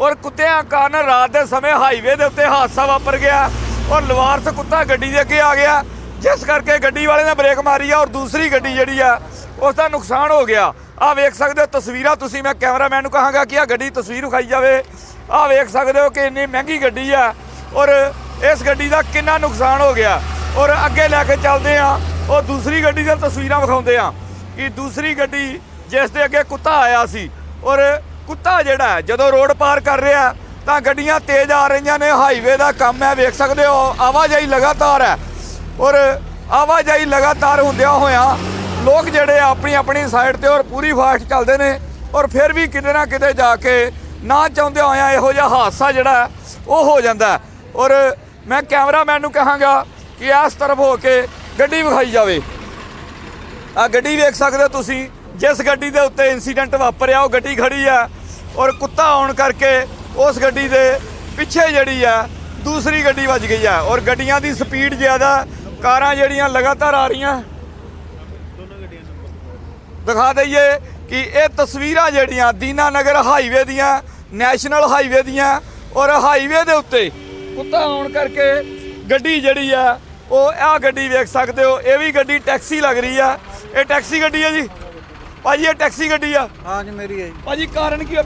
ਔਰ ਕੁੱਤਿਆਂ ਕਾਰਨ ਰਾਤ ਦੇ ਸਮੇਂ ਹਾਈਵੇ ਦੇ ਉੱਤੇ ਹਾਦਸਾ ਵਾਪਰ ਗਿਆ ਔਰ ਲਵਾਰਸ ਕੁੱਤਾ ਗੱਡੀ ਦੇ ਅੱਗੇ ਆ ਗਿਆ, ਜਿਸ ਕਰਕੇ ਗੱਡੀ ਵਾਲੇ ਨੇ ਬ੍ਰੇਕ ਮਾਰੀ ਆ ਔਰ ਦੂਸਰੀ ਗੱਡੀ ਜਿਹੜੀ ਆ ਉਸ ਦਾ ਨੁਕਸਾਨ ਹੋ ਗਿਆ। ਆ ਵੇਖ ਸਕਦੇ ਹੋ ਤਸਵੀਰਾਂ ਤੁਸੀਂ, ਮੈਂ ਕੈਮਰਾਮੈਨ ਨੂੰ ਕਹਾਂਗਾ ਕਿ ਆ ਗੱਡੀ ਤਸਵੀਰ ਵਿਖਾਈ ਜਾਵੇ। ਆ ਵੇਖ ਸਕਦੇ ਹੋ ਕਿ ਇੰਨੀ ਮਹਿੰਗੀ ਗੱਡੀ ਆ ਔਰ ਇਸ ਗੱਡੀ ਦਾ ਕਿੰਨਾ ਨੁਕਸਾਨ ਹੋ ਗਿਆ। ਔਰ ਅੱਗੇ ਲੈ ਕੇ ਚੱਲਦੇ ਆ, ਉਹ ਦੂਸਰੀ ਗੱਡੀ ਦੀਆਂ ਤਸਵੀਰਾਂ ਵਿਖਾਉਂਦੇ ਆ ਕਿ ਦੂਸਰੀ ਗੱਡੀ ਜਿਸ ਦੇ ਅੱਗੇ ਕੁੱਤਾ ਆਇਆ ਸੀ ਔਰ ਕੁੱਤਾ ਜਿਹੜਾ ਜਦੋਂ ਰੋਡ ਪਾਰ ਕਰ ਰਿਹਾ ਤਾਂ ਗੱਡੀਆਂ ਤੇਜ਼ ਆ ਰਹੀਆਂ ਨੇ ਹਾਈਵੇ ਦਾ ਕੰਮ ਹੈ, ਵੇਖ ਸਕਦੇ ਹੋ, ਆਵਾਜਾਈ ਲਗਾਤਾਰ ਹੈ। ਔਰ ਆਵਾਜਾਈ ਲਗਾਤਾਰ ਹੁੰਦਿਆਂ ਹੋਇਆਂ ਲੋਕ ਜਿਹੜੇ ਆਪਣੀ ਆਪਣੀ ਸਾਈਡ ਤੇ ਔਰ ਪੂਰੀ ਫਾਸਟ ਚੱਲਦੇ ਨੇ, ਔਰ ਫਿਰ ਵੀ ਕਿਤੇ ਨਾ ਕਿਤੇ ਜਾ ਕੇ ਨਾ ਚਾਹੁੰਦੇ ਹੋਇਆਂ ਇਹੋ ਜਿਹਾ ਹਾਦਸਾ ਜਿਹੜਾ ਉਹ ਹੋ ਜਾਂਦਾ ਔਰ ਮੈਂ ਕੈਮਰਾਮੈਨ ਨੂੰ ਕਹਾਂਗਾ ਕਿ ਇਸ ਤਰਫ ਹੋ ਕੇ ਗੱਡੀ ਵਿਖਾਈ ਜਾਵੇ। ਆ ਗੱਡੀ ਵੇਖ ਸਕਦੇ ਹੋ ਤੁਸੀਂ, ਜਿਸ ਗੱਡੀ ਦੇ ਉੱਤੇ ਇਨਸੀਡੈਂਟ ਵਾਪਰਿਆ, ਉਹ ਗੱਡੀ ਖੜੀ ਆ ਔਰ ਕੁੱਤਾ ਆਉਣ ਕਰਕੇ ਉਸ ਗੱਡੀ ਦੇ ਪਿੱਛੇ ਜਿਹੜੀ ਆ ਦੂਸਰੀ ਗੱਡੀ ਵੱਜ ਗਈ ਆ। ਔਰ ਗੱਡੀਆਂ ਦੀ ਸਪੀਡ ਜ਼ਿਆਦਾ ਕਾਰਾਂ ਜਿਹੜੀਆਂ ਲਗਾਤਾਰ ਆ ਰਹੀਆਂ। ਦਿਖਾ ਦਈਏ ਕਿ ਇਹ ਤਸਵੀਰਾਂ ਜਿਹੜੀਆਂ ਦੀਨਾਨਗਰ ਹਾਈਵੇ ਦੀਆਂ ਨੈਸ਼ਨਲ ਹਾਈਵੇ ਦੀਆਂ ਔਰ ਹਾਈਵੇ ਦੇ ਉੱਤੇ ਕੁੱਤਾ ਆਉਣ ਕਰਕੇ ਗੱਡੀ ਜਿਹੜੀ ਆ ਉਹ ਆਹ ਗੱਡੀ ਵੇਖ ਸਕਦੇ ਹੋ। ਇਹ ਵੀ ਗੱਡੀ ਟੈਕਸੀ ਲੱਗ ਰਹੀ ਆ। ਇਹ ਟੈਕਸੀ ਗੱਡੀ ਆ ਜੀ? ਭਾਜੀ ਇਹ ਟੈਕਸੀ ਗੱਡੀ ਆ? ਹਾਂ ਜੀ ਮੇਰੀ ਹੈ ਜੀ। ਭਾਜੀ ਕਾਰਨ ਕੀ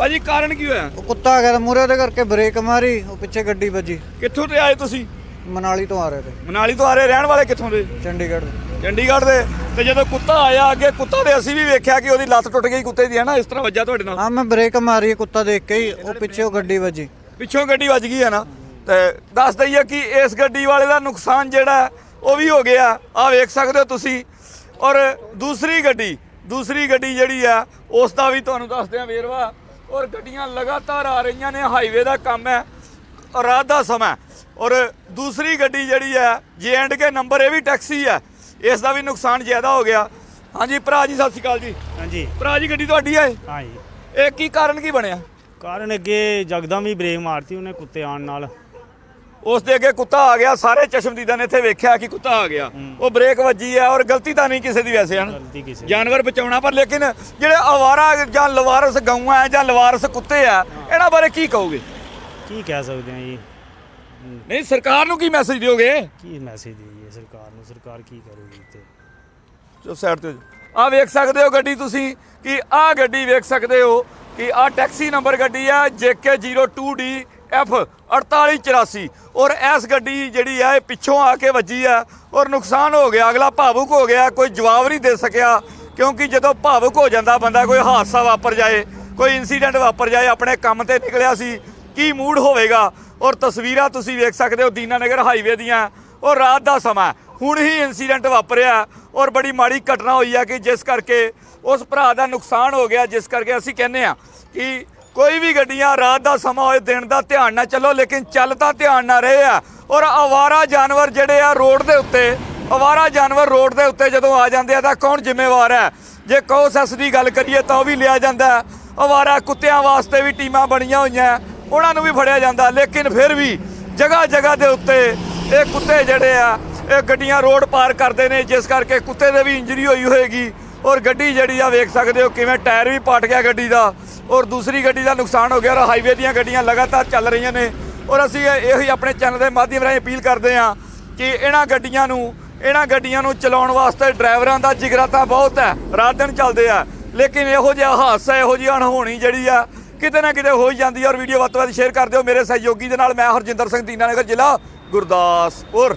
ਭਾਜੀ ਕਾਰਨ ਕੀ ਹੋਇਆ? ਉਹ ਕੁੱਤਾ ਆ ਗਿਆ ਮੂਰੇ ਦੇ ਕਰਕੇ ਬ੍ਰੇਕ ਮਾਰੀ ਉਹ ਪਿੱਛੇ ਗੱਡੀ ਵੱਜੀ। ਕਿੱਥੋਂ ਤੇ ਆਏ ਤੁਸੀਂ? ਮਨਾਲੀ ਤੋਂ ਆ ਰਹੇ ਤੇ। ਮਨਾਲੀ ਤੋਂ ਆ ਰਹੇ ਰਹਿਣ ਵਾਲੇ ਕਿੱਥੋਂ ਦੇ? ਚੰਡੀਗੜ੍ਹ ਦੇ। ਚੰਡੀਗੜ੍ਹ ਦੇ। ਤੇ ਜਦੋਂ ਕੁੱਤਾ ਆਇਆ ਅੱਗੇ ਕੁੱਤਾ ਦੇ ਅਸੀਂ ਵੀ ਵੇਖਿਆ ਕਿ ਉਹਦੀ ਲੱਤ ਟੁੱਟ ਗਈ ਕੁੱਤੇ ਦੀ ਹੈ ਨਾ? ਇਸ ਤਰ੍ਹਾਂ ਵੱਜਾ ਤੁਹਾਡੇ ਨਾਲ? ਹਾਂ ਮੈਂ ਬ੍ਰੇਕ ਮਾਰੀ ਕੁੱਤਾ ਦੇਖ ਕੇ ਹੀ ਉਹ ਪਿੱਛੇ ਉਹ ਗੱਡੀ ਵੱਜੀ। ਪਿੱਛੋਂ ਗੱਡੀ ਵੱਜ ਗਈ ਹੈ ਨਾ? ਤੇ ਦੱਸ ਦਈਏ ਕਿ ਇਸ ਗੱਡੀ ਵਾਲੇ ਦਾ ਨੁਕਸਾਨ ਜਿਹੜਾ ਹੈ, ਉਹ ਵੀ ਹੋ ਗਿਆ। ਆ ਵੇਖ ਸਕਦੇ ਹੋ ਤੁਸੀਂ। ਔਰ ਦੂਸਰੀ ਗੱਡੀ ਦੂਸਰੀ ਗੱਡੀ ਜਿਹੜੀ ਆ ਉਸ ਦਾ ਵੀ ਤੁਹਾਨੂੰ ਦੱਸਦੇ ਆ ਵੇਰਵਾ। ਔਰ ਗੱਡੀਆਂ ਲਗਾਤਾਰ ਆ ਰਹੀਆਂ ਨੇ ਹਾਈਵੇ ਦਾ ਕੰਮ ਹੈ ਔਰ ਰਾਤ ਦਾ ਸਮਾਂ ਔਰ ਦੂਸਰੀ ਗੱਡੀ ਜਿਹੜੀ ਹੈ ਜੇ ਐਂਡ ਕੇ ਨੰਬਰ ਇਹ ਵੀ ਟੈਕਸੀ ਹੈ। ਇਸ ਦਾ ਵੀ ਨੁਕਸਾਨ ਜ਼ਿਆਦਾ ਹੋ ਗਿਆ। ਹਾਂਜੀ ਭਰਾ ਜੀ ਸਤਿ ਸ਼੍ਰੀ ਅਕਾਲ ਜੀ। ਹਾਂਜੀ। ਭਰਾ ਜੀ ਗੱਡੀ ਤੁਹਾਡੀ ਹੈ ਹਾਂ ਜੀ ਇਹ ਕੀ ਕਾਰਨ ਕੀ ਬਣਿਆ? ਕਾਰਨ ਅੱਗੇ ਜਗਦਮ ਵੀ ਬ੍ਰੇਕ ਮਾਰਤੀ ਉਹਨੇ ਕੁੱਤੇ ਆਉਣ ਨਾਲ। ਉਸ ਦੇ ਅੱਗੇ ਕੁੱਤਾ ਆ ਗਿਆ ਸਾਰੇ ਚਸ਼ਮਦੀਦਾਂ ਨੇ ਇੱਥੇ ਵੇਖਿਆ ਕਿ ਕੁੱਤਾ ਆ ਗਿਆ। ਉਹ ਬ੍ਰੇਕ ਵੱਜੀ ਆ ਔਰ ਗਲਤੀ ਤਾਂ ਨਹੀਂ ਕਿਸੇ ਦੀ ਵੈਸੇ ਹਨ। ਜਾਨਵਰ ਬਚਾਉਣਾ ਪਰ ਲੇਕਿਨ ਜਿਹੜੇ ਆਵਾਰਾ ਜਾਂ ਲਵਾਰਸ ਗਊਆਂ ਆ ਜਾਂ ਲਵਾਰਸ ਕੁੱਤੇ ਆ ਇਹਨਾਂ ਬਾਰੇ ਕੀ ਕਹੋਗੇ? ਕੀ ਕਹਿ ਸਕਦੇ ਆ ਜੀ? ਨਹੀਂ ਸਰਕਾਰ ਨੂੰ ਕੀ ਮੈਸੇਜ ਦਿਓਗੇ? ਕੀ ਮੈਸੇਜ ਦੇਈਏ ਸਰਕਾਰ ਨੂੰ? ਸਰਕਾਰ ਕੀ ਕਰੂਗੀ ਤੇ ਜੋ ਸਾਈਡ ਤੇ ਆ ਵੇਖ ਸਕਦੇ ਹੋ ਗੱਡੀ ਤੁਸੀਂ ਕਿ ਆ ਗੱਡੀ ਵੇਖ ਸਕਦੇ ਹੋ ਕਿ ਆ ਟੈਕਸੀ ਨੰਬਰ ਗੱਡੀ ਆ JK02D F 4884 ਔਰ ਇਸ ਗੱਡੀ ਜਿਹੜੀ ਹੈ, ਇਹ ਪਿੱਛੋਂ ਆ ਕੇ ਵੱਜੀ ਆ ਔਰ ਨੁਕਸਾਨ ਹੋ ਗਿਆ, ਅਗਲਾ ਭਾਵੁਕ ਹੋ ਗਿਆ, ਕੋਈ ਜਵਾਬ ਨਹੀਂ ਦੇ ਸਕਿਆ ਕਿਉਂਕਿ ਜਦੋਂ ਭਾਵੁਕ ਹੋ ਜਾਂਦਾ ਬੰਦਾ, ਕੋਈ ਹਾਦਸਾ ਵਾਪਰ ਜਾਏ, ਕੋਈ ਇਨਸੀਡੈਂਟ ਵਾਪਰ ਜਾਏ, ਆਪਣੇ ਕੰਮ ਤੇ ਨਿਕਲਿਆ ਸੀ, ਕੀ ਮੂਡ ਹੋਵੇਗਾ? ਔਰ ਤਸਵੀਰਾਂ ਤੁਸੀਂ ਵੇਖ ਸਕਦੇ ਹੋ, ਦੀਨਾਨਗਰ ਹਾਈਵੇ ਦੀਆਂ। ਔਰ ਰਾਤ ਦਾ ਸਮਾਂ ਹੁਣ ਹੀ ਇਨਸੀਡੈਂਟ ਵਾਪਰਿਆ ਔਰ ਬੜੀ ਮਾੜੀ ਘਟਨਾ ਹੋਈ ਆ ਕਿ ਜਿਸ ਕਰਕੇ ਉਸ ਭਰਾ ਦਾ ਨੁਕਸਾਨ ਹੋ ਗਿਆ, ਜਿਸ ਕਰਕੇ ਅਸੀਂ ਕਹਿੰਦੇ ਆ ਕਿ ਕੋਈ ਵੀ ਗੱਡੀਆਂ ਰਾਤ ਦਾ ਸਮਾਂ ਹੋਏ, ਦਿਨ ਦਾ ਧਿਆਨ ਨਾਲ ਚੱਲੋ, ਲੇਕਿਨ ਚੱਲ ਤਾਂ ਧਿਆਨ ਨਾਲ ਰਹੇ ਆ। ਔਰ ਆਵਾਰਾ ਜਾਨਵਰ ਜਿਹੜੇ ਆ ਰੋਡ ਦੇ ਉੱਤੇ, ਆਵਾਰਾ ਜਾਨਵਰ ਰੋਡ ਦੇ ਉੱਤੇ ਜਦੋਂ ਆ ਜਾਂਦੇ ਆ ਤਾਂ ਕੌਣ ਜ਼ਿੰਮੇਵਾਰ ਹੈ? ਜੇ ਕੌਸਸ ਦੀ ਗੱਲ ਕਰੀਏ ਤਾਂ ਉਹ ਵੀ ਲਿਆ ਜਾਂਦਾ ਹੈ। ਆਵਾਰਾ ਕੁੱਤਿਆਂ ਵਾਸਤੇ ਵੀ ਟੀਮਾਂ ਬਣੀਆਂ ਹੋਈਆਂ ਉਹਨਾਂ ਨੂੰ ਵੀ ਫੜਿਆ ਜਾਂਦਾ ਲੇਕਿਨ ਫਿਰ ਵੀ ਜਗ੍ਹਾ ਜਗ੍ਹਾ ਦੇ ਉੱਤੇ ਇਹ ਕੁੱਤੇ ਜਿਹੜੇ ਆ, ਇਹ ਗੱਡੀਆਂ ਰੋਡ ਪਾਰ ਕਰਦੇ ਨੇ, ਜਿਸ ਕਰਕੇ ਕੁੱਤੇ ਦੇ ਵੀ ਇੰਜਰੀ ਹੋਈ ਹੋਏਗੀ। ਔਰ ਗੱਡੀ ਜਿਹੜੀ ਆ ਵੇਖ ਸਕਦੇ ਹੋ, ਕਿਵੇਂ ਟਾਇਰ ਵੀ ਪਟ ਗਿਆ ਗੱਡੀ ਦਾ। ਔਰ ਦੂਸਰੀ ਗੱਡੀ ਦਾ ਨੁਕਸਾਨ ਹੋ ਗਿਆ ਔਰ ਹਾਈਵੇ ਦੀਆਂ ਗੱਡੀਆਂ ਲਗਾਤਾਰ ਚੱਲ ਰਹੀਆਂ ਨੇ। ਔਰ ਅਸੀਂ ਇਹੋ ਹੀ ਆਪਣੇ ਚੈਨਲ ਦੇ ਮਾਧਿਅਮ ਰਾਹੀਂ ਅਪੀਲ ਕਰਦੇ ਹਾਂ ਕਿ ਇਹਨਾਂ ਗੱਡੀਆਂ ਨੂੰ ਇਹਨਾਂ ਗੱਡੀਆਂ ਨੂੰ ਚਲਾਉਣ ਵਾਸਤੇ ਡਰਾਈਵਰਾਂ ਦਾ ਜਿਗਰਾ ਤਾਂ ਬਹੁਤ ਹੈ। ਰਾਤ ਦਿਨ ਚੱਲਦੇ ਆ। ਲੇਕਿਨ ਇਹੋ ਜਿਹਾ ਹਾਦਸਾ, ਇਹੋ ਜਿਹੀ ਅਣਹੋਣੀ ਜਿਹੜੀ ਆ, ਕਿਤੇ ਨਾ ਕਿਤੇ ਹੋ ਹੀ ਜਾਂਦੀ ਹੈ ਔਰ ਵੀਡੀਓ ਵੱਧ ਤੋਂ ਵੱਧ ਸ਼ੇਅਰ ਕਰ ਦਿਓ ਮੇਰੇ ਸਹਿਯੋਗੀ ਦੇ ਨਾਲ। ਮੈਂ ਹਰਜਿੰਦਰ ਸਿੰਘ, ਦੀਨਾਨਗਰ ਜ਼ਿਲ੍ਹਾ ਗੁਰਦਾਸਪੁਰ।